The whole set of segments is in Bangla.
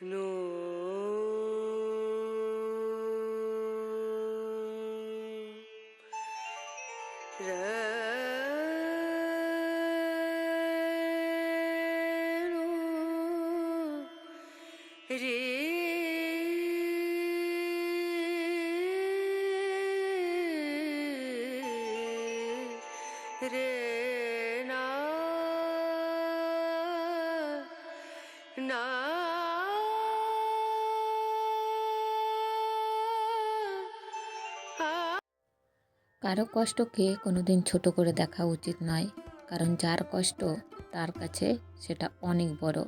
নো কারও কষ্টকে কোনোদিন ছোট করে দেখা উচিত নয়, কারণ যার কষ্ট তার কাছে সেটা অনেক বড়।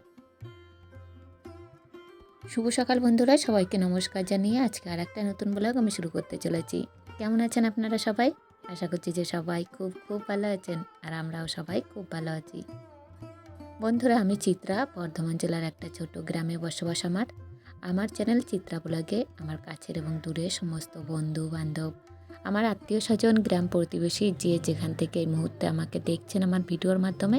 শুভ সকাল বন্ধুরা, সবাইকে নমস্কার জানিয়ে আজকে আর একটা নতুন ব্লগ আমি শুরু করতে চলেছি। কেমন আছেন আপনারা সবাই? আশা করছি যে সবাই খুব খুব ভালো আছেন আর আমরাও সবাই খুব ভালো আছি। বন্ধুরা, আমি চিত্রা, বর্ধমান জেলার একটা ছোট গ্রামে বসবাস আমার। আমার চ্যানেল চিত্রা ব্লগে আমার কাছের এবং দূরের সমস্ত বন্ধু বান্ধব আমার আত্মীয় স্বজন, গ্রাম প্রতিবেশী যে যেখান থেকে এই মুহূর্তে আমাকে দেখছেন আমার ভিডিওর মাধ্যমে,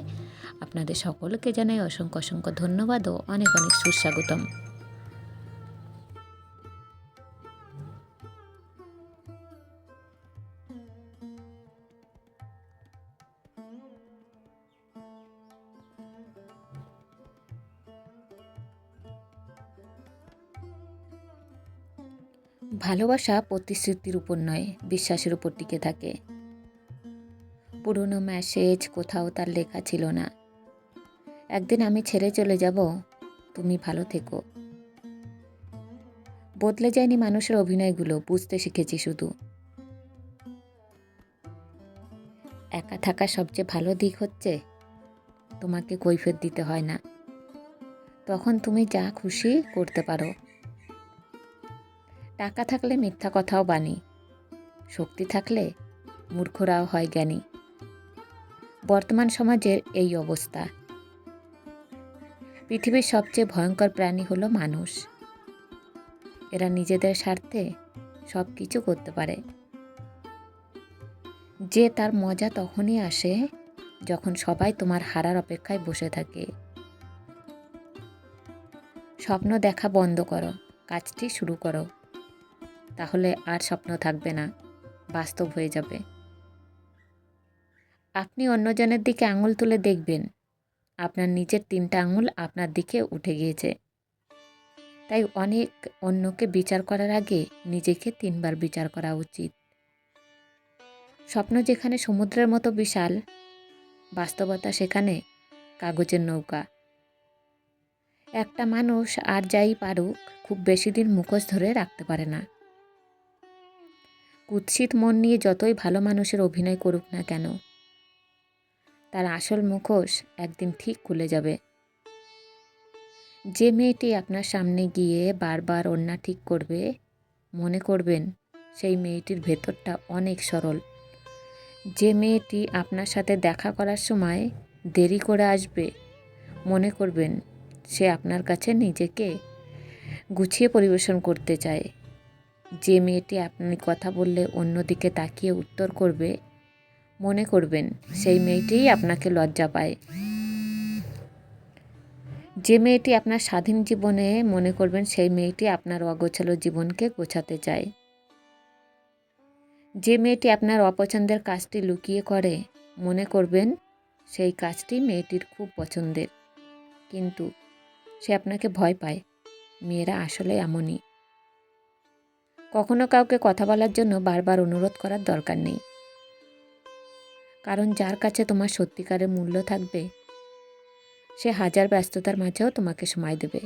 আপনাদের সকলকে জানাই অসংখ্য অসংখ্য ধন্যবাদ ও অনেক অনেক সুস্বাগতম। ভালোবাসা প্রতিশ্রুতির উপর নয়, বিশ্বাসের উপর টিকে থাকে। পুরনো মেসেজ কোথাও তার লেখা ছিল না। একদিন আমি ছেড়ে চলে যাব, তুমি ভালো থেকো। বদলে যায়নি মানুষের অভিনয়গুলো, বুঝতে শিখেছি শুধু। একা থাকা সবচেয়ে ভালো দিক হচ্ছে, তোমাকে কৈফিয়ত দিতে হয় না। তখন তুমি যা খুশি করতে পারো। টাকা থাকলে মিথ্যা কথাও বানি শক্তি থাকলে মূর্খরাও হয় জ্ঞানী। বর্তমান সমাজের এই অবস্থা। পৃথিবীর সবচেয়ে ভয়ঙ্কর প্রাণী হলো মানুষ। এরা নিজেদের স্বার্থে সব কিছু করতে পারে। যে তার মজা তখনই আসে যখন সবাই তোমার হারার অপেক্ষায় বসে থাকে। স্বপ্ন দেখা বন্ধ করো, কাজটি শুরু করো। তাহলে আর স্বপ্ন থাকবে না। বাস্তব হয়ে যাবে। আপনি অন্যজনের দিকে আঙুল তুলে দেখবেন। আপনার নিজের তিনটা আঙুল আপনার দিকে উঠে গিয়েছে। তাই অনেক অন্যকে বিচার করার আগে নিজেকে তিনবার বিচার করা উচিত। স্বপ্ন যেখানে সমুদ্রের মতো বিশাল, বাস্তবতা সেখানে কাগজের নৌকা। একটা মানুষ আর যাই পারুক, খুব বেশি দিন মুখোশ ধরে রাখতে পারে না। কুৎসিত মন নিয়ে যতই ভালো মানুষের অভিনয় করুক না কেন, তার আসল মুখোশ একদিন ঠিক খুলে যাবে। যে মেয়েটি আপনার সামনে গিয়ে বারবার অন্যা ঠিক করবে, মনে করবেন সেই মেয়েটির ভেতরটা অনেক সরল। যে মেয়েটি আপনার সাথে দেখা করার সময় দেরি করে আসবে, মনে করবেন সে আপনার কাছে নিজেকে গুছিয়ে পরিবেশন করতে চায়। যে মেয়েটি আপনি কথা বললে অন্যদিকে তাকিয়ে উত্তর করবে, মনে করবেন, সেই মেয়েটিই আপনাকে লজ্জা পায়। যে মেয়েটি আপনার স্বাধীন জীবনে মনে করবেন, সেই মেয়েটি আপনার অগোছালো জীবনকে গোছাতে চায়। যে মেয়েটি আপনার অপছন্দের কাজটি লুকিয়ে করে, মনে করবেন, সেই কাজটি মেয়েটির খুব পছন্দের। কিন্তু সে আপনাকে ভয় পায়। মেয়েরা আসলে এমনই। কখনো কাউকে কথা বলার জন্য বারবার অনুরোধ করার দরকার নেই। কারণ যার কাছে তোমার সত্যিকারের মূল্য থাকবে, সে হাজার ব্যস্ততার মাঝেও তোমাকে সময় দেবে।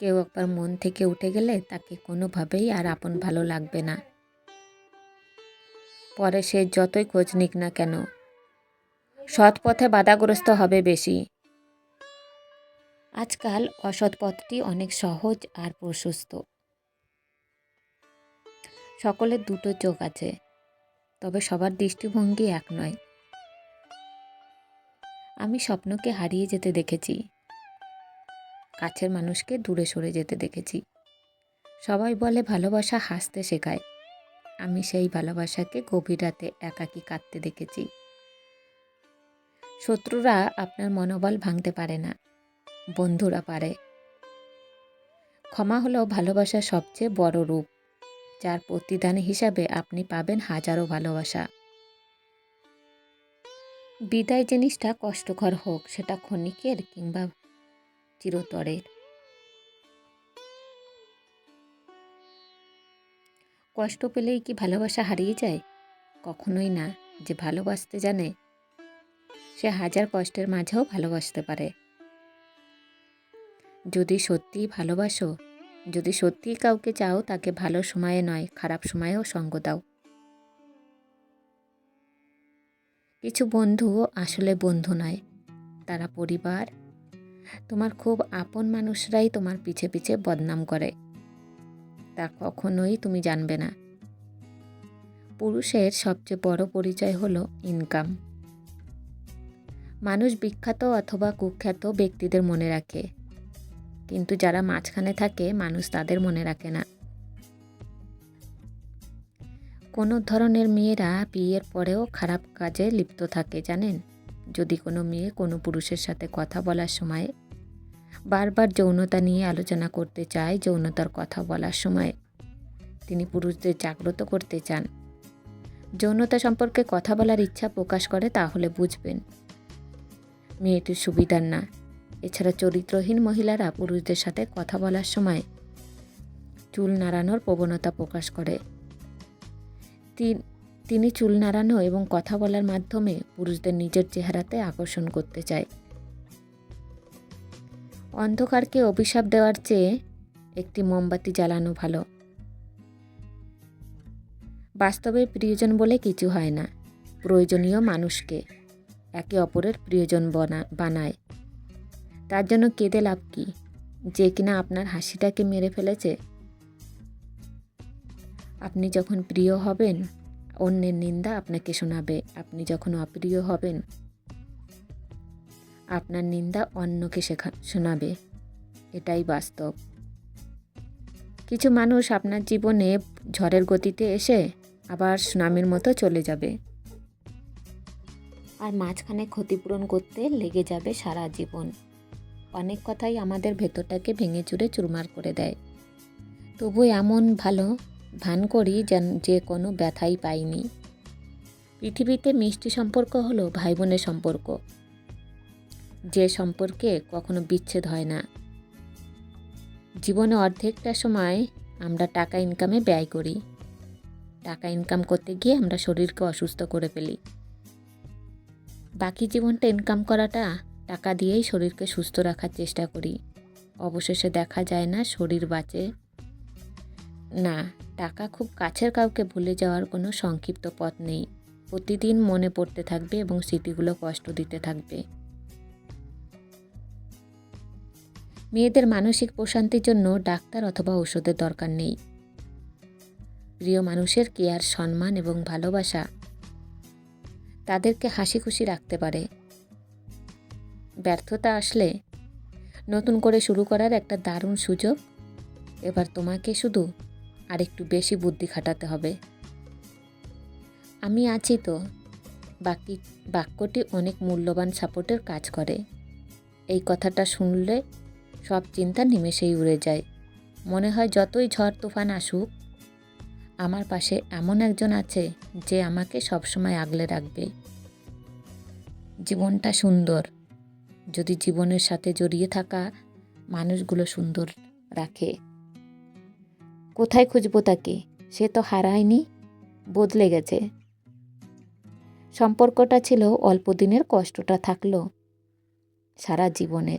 কেউ একবার মন থেকে উঠে গেলে তাকে কোনোভাবেই আর আপন ভালো লাগবে না। পরে সে যতই খোঁজ নিক না কেন সৎ পথে বাধাগ্রস্ত হবে বেশি। আজকাল অসৎ পথটি অনেক সহজ আর প্রশস্ত। সকলের দুটো চোখ আছে, তবে সবার দৃষ্টিভঙ্গি এক নয়। আমি স্বপ্নকে হারিয়ে যেতে দেখেছি, কাছের মানুষকে দূরে সরে যেতে দেখেছি। সবাই বলে ভালোবাসা হাসতে শেখায়। আমি সেই ভালোবাসাকে গভীর রাতে একাকী কাঁদতে দেখেছি। শত্রুরা আপনার মনোবল ভাঙতে পারে না। বন্ধুরা পারে। ক্ষমা হলো ভালোবাসার সবচেয়ে বড় রূপ, যার প্রতিদান হিসাবে আপনি পাবেন হাজারো ভালোবাসা। বিদায় জিনিসটা কষ্টকর হোক, সেটা ক্ষণিকের কিংবা চিরতরের। কষ্ট পেলেই কি ভালোবাসা হারিয়ে যায়? কখনোই না। যে ভালোবাসতে জানে, সে হাজার কষ্টের মাঝেও ভালোবাসতে পারে। যদি সত্যিই ভালোবাসো, যদি সত্যিই কাউকে চাও তাকে ভালো সময়ে নয়, খারাপ সময়েও সঙ্গ দাও। কিছু বন্ধু আসলে বন্ধু নয়, তারা পরিবার। তোমার খুব আপন মানুষরাই তোমার পিছে পিছে বদনাম করে। তা কখনোই তুমি জানবে না। পুরুষের সবচেয়ে বড় পরিচয় হলো ইনকাম মানুষ বিখ্যাত অথবা কুখ্যাত ব্যক্তিদের মনে রাখে। কিন্তু যারা মাঝখানে থাকে, মানুষ তাদের মনে রাখে না। কোনো ধরনের মেয়েরা বিয়ের পরেও খারাপ কাজে লিপ্ত থাকে জানেন? যদি কোনো মেয়ে কোনো পুরুষের সাথে কথা বলার সময়, বারবার যৌনতা নিয়ে আলোচনা করতে চায় যৌনতার কথা বলার সময়, তিনি পুরুষদের জাগ্রত করতে চান। যৌনতা সম্পর্কে কথা বলার ইচ্ছা প্রকাশ করে তাহলে বুঝবেন। মেয়েটির সুবিধার না। এছাড়া চরিত্রহীন মহিলারা পুরুষদের সাথে কথা বলার সময় চুল নাড়ানোর প্রবণতা প্রকাশ করে। তিন- চুল নাড়ানো এবং কথা বলার মাধ্যমে পুরুষদের নিজের চেহারাতে আকর্ষণ করতে চায়। অন্ধকারকে অভিশাপ দেওয়ার চেয়ে একটি মোমবাতি জ্বালানো ভালো। বাস্তবে প্রিয়জন বলে কিছু হয় না। প্রয়োজনীয় মানুষকে একে অপরের প্রিয়জন বনা বানায়। তার জন্য কেঁদে লাভ কি? যে কিনা আপনার হাসিটাকে মেরে ফেলেছে। আপনি যখন প্রিয় হবেন, অন্যের নিন্দা আপনাকে শোনাবে। আপনি যখন অপ্রিয় হবেন, আপনার নিন্দা অন্যকে শেখা, শোনাবে। এটাই বাস্তব। কিছু মানুষ আপনার জীবনে ঝড়ের গতিতে এসে আবার সুনামির মতো চলে যাবে। আর মাঝখানে ক্ষতিপূরণ করতে লেগে যাবে সারা জীবন। অনেক কথাই আমাদের ভেতরটাকে ভেঙে চুরে চুরমার করে দেয়। তবু এমন ভালো ভান করি যেন যে কোনো ব্যথাই পাইনি। পৃথিবীতে মিষ্টি সম্পর্ক হলো ভাই বোনের সম্পর্ক। যে সম্পর্কে কখনো বিচ্ছেদ হয় না। জীবনে অর্ধেকটা সময় আমরা টাকা ইনকামে ব্যয় করি। টাকা ইনকাম করতে গিয়ে আমরা শরীরকে অসুস্থ করে ফেলি। বাকি জীবনটা ইনকাম করাটা টাকা দিয়েই শরীরকে সুস্থ রাখার চেষ্টা করি। অবশেষে দেখা যায় না শরীর বাঁচে। না, টাকা খুব কাছের কাউকে ভুলে যাওয়ার কোনো সংক্ষিপ্ত পথ নেই। প্রতিদিন মনে পড়তে থাকবে এবং স্মৃতিগুলো কষ্ট দিতে থাকবে। মেয়েদের মানসিক প্রশান্তির জন্য ডাক্তার অথবা ওষুধের দরকার নেই। প্রিয় মানুষের কেয়ার, সম্মান এবং ভালোবাসা তাদেরকে হাসি খুশি রাখতে পারে। ব্যর্থতা আসলে নতুন করে শুরু করার একটা দারুণ সুযোগ। এবার তোমাকে শুধু আরেকটু বেশি বুদ্ধি খাটাতে হবে। আমি আছি তো। বাকি বাক্যটি অনেক মূল্যবান সাপোর্টের কাজ করে। এই কথাটা শুনলে সব চিন্তা নিমেষেই উড়ে যায়। মনে হয় যতই ঝড় তুফান আসুক, আমার পাশে এমন একজন আছে যে আমাকে সবসময় আগলে রাখবে। জীবনটা সুন্দর। যদি জীবনের সাথে জড়িয়ে থাকা মানুষগুলো সুন্দর রাখে। কোথায় খুঁজবো তাকে? সে তো হারায়নি, বদলে গেছে। সম্পর্কটা ছিল অল্প দিনের, কষ্টটা থাকল সারা জীবনের।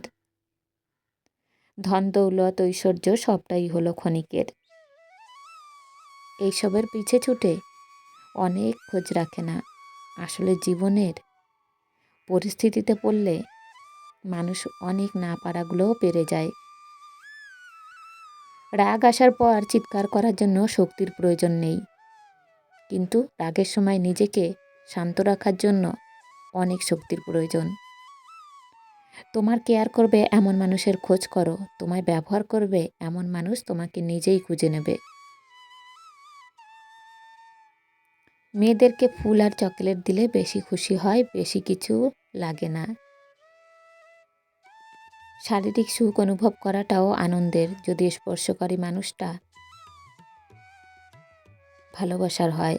ধন, দৌলত, ঐশ্বর্য সবটাই হলো ক্ষণিকের। এইসবের পিছে ছুটে অনেক খোঁজ রাখে না। আসলে জীবনের পরিস্থিতিতে পড়লে মানুষ অনেক না পারাগুলোও পেরে যায়। রাগ আসার পর চিৎকার করার জন্য শক্তির প্রয়োজন নেই। কিন্তু রাগের সময় নিজেকে শান্ত রাখার জন্য অনেক শক্তির প্রয়োজন। তোমার কেয়ার করবে এমন মানুষের খোঁজ করো, তোমায় ব্যবহার করবে এমন মানুষ তোমাকে নিজেই খুঁজে নেবে। মেয়েদেরকে ফুল আর চকলেট দিলে বেশি খুশি হয়, বেশি কিছু লাগে না। শারীরিক সুখ অনুভব করাটাও আনন্দের, যদি স্পর্শকারী মানুষটা ভালোবাসার হয়।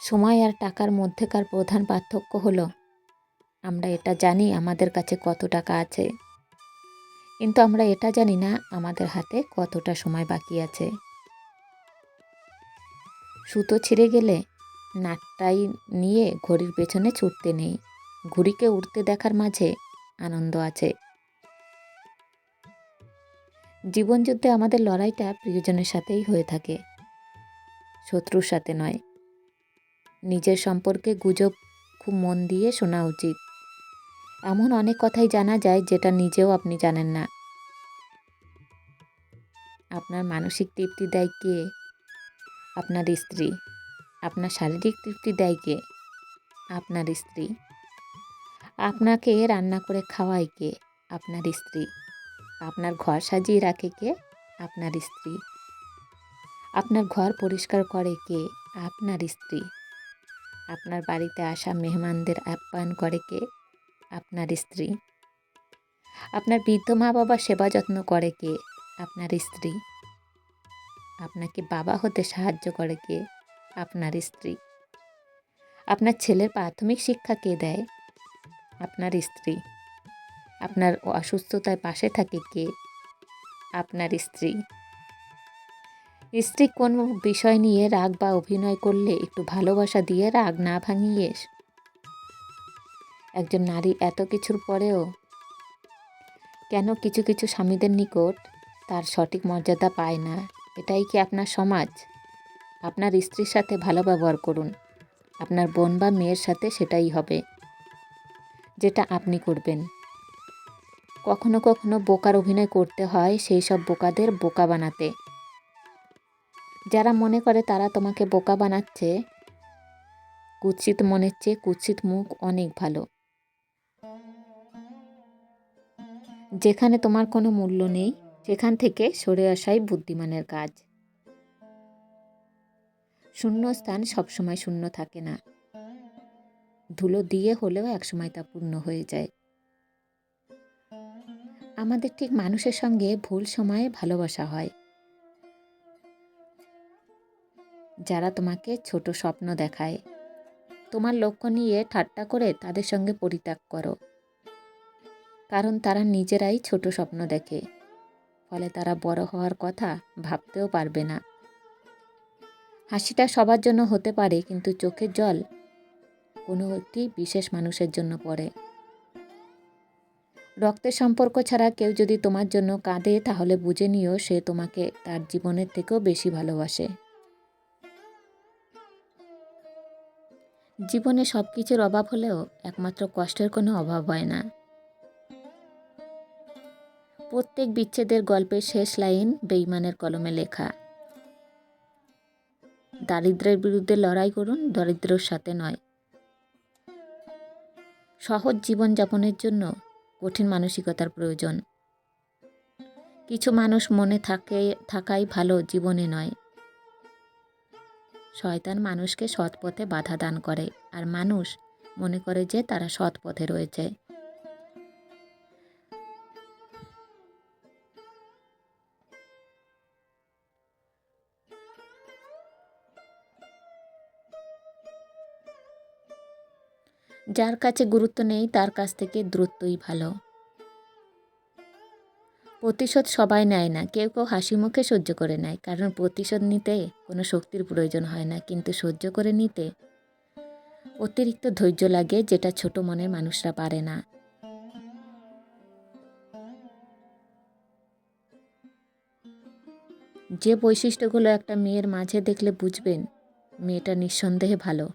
সময় আর টাকার মধ্যেকার প্রধান পার্থক্য হলো, আমরা এটা জানি আমাদের কাছে কত টাকা আছে। কিন্তু আমরা এটা জানি না আমাদের হাতে কতটা সময় বাকি আছে। সুতো ছিঁড়ে গেলে নাটটাই নিয়ে ঘড়ির পেছনে ছুটতে নেই। ঘুড়িকে উড়তে দেখার মাঝে আনন্দ আছে। জীবনযুদ্ধে আমাদের লড়াইটা প্রিয়জনের সাথেই হয়ে থাকে। শত্রুর সাথে নয়। নিজের সম্পর্কে গুজব খুব মন দিয়ে শোনা উচিত। এমন অনেক কথাই জানা যায় যেটা নিজেও আপনি জানেন না। আপনার মানসিক তৃপ্তি দেয় কে? আপনার স্ত্রী। আপনার শারীরিক তৃপ্তি দেয় কে? আপনার স্ত্রী। আপনাকে রান্না করে খাওয়ায় কে? আপনার স্ত্রী। আপনার ঘর সাজিয়ে রাখে কে? আপনার স্ত্রী। আপনার ঘর পরিষ্কার করে কে? আপনার স্ত্রী। আপনার বাড়িতে আসা মেহমানদের আপ্যায়ন করে কে? আপনার স্ত্রী। আপনার বৃদ্ধ মা বাবা সেবা যত্ন করে কে? আপনার স্ত্রী। আপনাকে বাবা হতে সাহায্য করে কে? আপনার স্ত্রী। আপনার ছেলের প্রাথমিক শিক্ষা কে দেয়? আপনার স্ত্রী। আপনার অসুস্থতায় পাশে থাকে কে? আপনার স্ত্রী। স্ত্রী কোন বিষয় নিয়ে রাগ বা অভিনয় করলে একটু ভালোবাসা দিয়ে রাগ না ভাঙিয়ে? একজন নারী এত কিছুর পরেও কেন কিছু কিছু স্বামীদের নিকট তার সঠিক মর্যাদা পায় না? এটাই কি আপনার সমাজ? আপনার স্ত্রীর সাথে ভালো ব্যবহার করুন। আপনার বোন বা মেয়ের সাথে সেটাই হবে। যেটা আপনি করবেন। কখনো কখনো বোকার অভিনয় করতে হয় সেই সব বোকাদের বোকা বানাতে। যারা মনে করে তারা তোমাকে বোকা বানাচ্ছে, কুৎসিত মনের চেয়ে কুৎসিত মুখ অনেক ভালো। যেখানে তোমার কোনো মূল্য নেই, সেখান থেকে সরে আসাই বুদ্ধিমানের কাজ। শূন্য স্থান সবসময় শূন্য থাকে না। ধুলো দিয়ে হলেও একসময় তা পূর্ণ হয়ে যায়। আমাদের ঠিক মানুষের সঙ্গে ভুল সময়ে ভালোবাসা হয়। যারা তোমাকে ছোট স্বপ্ন দেখায়, তোমার লক্ষ্য নিয়ে ঠাট্টা করে তাদের সঙ্গে পরিত্যাগ করো। কারণ তারা নিজেরাই ছোট স্বপ্ন দেখে, ফলে তারা বড় হওয়ার কথা ভাবতেও পারবে না। হাসিটা সবার জন্য হতে পারে, কিন্তু চোখের জল কোনো একটি বিশেষ মানুষের জন্য পড়ে। রক্তের সম্পর্ক ছাড়া কেউ যদি তোমার জন্য কাঁদে, তাহলে বুঝে নিও সে তোমাকে তার জীবনের থেকেও বেশি ভালোবাসে। জীবনে সব কিছুর অভাব হলেও একমাত্র কষ্টের কোনো অভাব হয় না। প্রত্যেক বিচ্ছেদের গল্পের শেষ লাইন বেইমানের কলমে লেখা। দারিদ্রের বিরুদ্ধে লড়াই করুন, দরিদ্রর সাথে নয়। সহজ জীবনযাপনের জন্য কঠিন মানসিকতার প্রয়োজন। কিছু মানুষ মনে থাকে, থাকাই ভালো জীবনে নয়। শয়তান মানুষকে সৎ পথে বাধা দান করে, আর মানুষ মনে করে যে তারা সৎ পথে রয়েছে। যার কাছে গুরুত্ব নেই, তার কাছ থেকে দূরত্বই ভালো। প্রতিশোধ সবাই নেয় না। কেউ কেউ হাসি মুখে সহ্য করে নেয়। কারণ প্রতিশোধ নিতে কোনো শক্তির প্রয়োজন হয় না। কিন্তু সহ্য করে নিতে অতিরিক্ত ধৈর্য লাগে, যেটা ছোট মনের মানুষরা পারে না। যে বৈশিষ্ট্যগুলো একটা মেয়ের মাঝে দেখলে বুঝবেন, মেয়েটা নিঃসন্দেহে ভালো।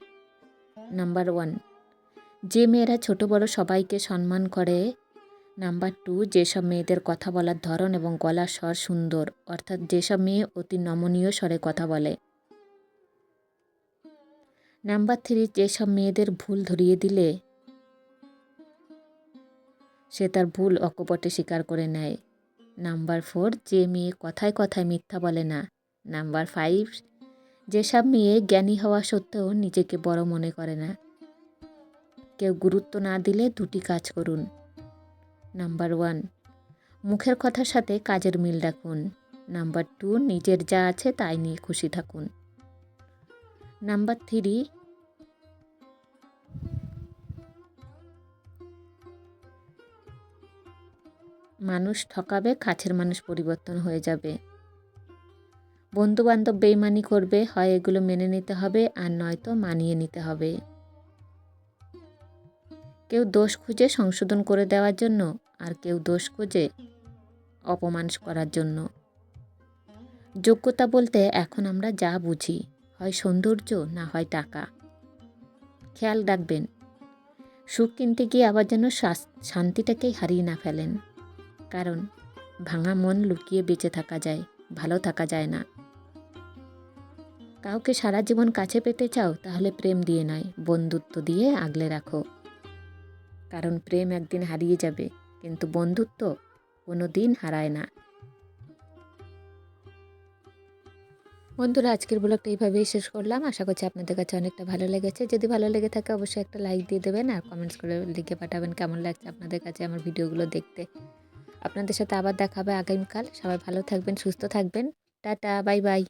নাম্বার ওয়ান যে মেয়েরা ছোট বড় সবাইকে সম্মান করে, নাম্বার টু, যেসব মেয়েদের কথা বলার ধরন এবং গলার স্বর সুন্দর, অর্থাৎ যেসব মেয়ে অতি নমনীয় স্বরে কথা বলে। নাম্বার থ্রি, যেসব মেয়েদের ভুল ধরিয়ে দিলে, সে তার ভুল অকপটে স্বীকার করে নেয়। নাম্বার ফোর, যে মেয়ে কথায় কথায় মিথ্যা বলে না। নাম্বার ফাইভ, যেসব মেয়ে জ্ঞানী হওয়া সত্ত্বেও নিজেকে বড় মনে করে না। কেউ গুরুত্ব না দিলে দুটি কাজ করুন। নাম্বার ওয়ান, মুখের কথার সাথে কাজের মিল রাখুন। নাম্বার টু, নিজের যা আছে তাই নিয়ে খুশি থাকুন। নাম্বার থ্রি, মানুষ ঠকাবে, কাছের মানুষ পরিবর্তন হয়ে যাবে। বন্ধু বান্ধব বেইমানি করবে, হয় এগুলো মেনে নিতে হবে, আর নয়তো মানিয়ে নিতে হবে। কেউ দোষ খুঁজে সংশোধন করে দেওয়ার জন্য আর কেউ দোষ খুঁজে অপমান করার জন্য। যোগ্যতা বলতে এখন আমরা যা বুঝি, হয় সৌন্দর্য না হয় টাকা। খেয়াল রাখবেন, সুখ কিনতে গিয়ে আবার যেন শান্তিটাকেই হারিয়ে না ফেলেন। কারণ, ভাঙা মন লুকিয়ে বেঁচে থাকা যায়, ভালো থাকা যায় না। কাউকে সারা জীবন কাছে পেতে চাও তাহলে প্রেম দিয়ে নয়, বন্ধুত্ব দিয়ে আগলে রাখো। কারণ প্রেম একদিন হারিয়ে যাবে, কিন্তু বন্ধুত্ব কোনো দিন হারায় না। বন্ধুরা, আজকের ব্লগটা এইভাবেই শেষ করলাম। আশা করছি আপনাদের কাছে অনেকটা ভালো লেগেছে। যদি ভালো লেগে থাকে, অবশ্যই একটা লাইক দিয়ে দেবেন আর কমেন্টস করে লিখে পাঠাবেন কেমন লাগছে আপনাদের কাছে আমার ভিডিওগুলো দেখতে। আপনাদের সাথে আবার দেখা হবে আগামীকাল। সবাই ভালো থাকবেন, সুস্থ থাকবেন। Tata, bye bye.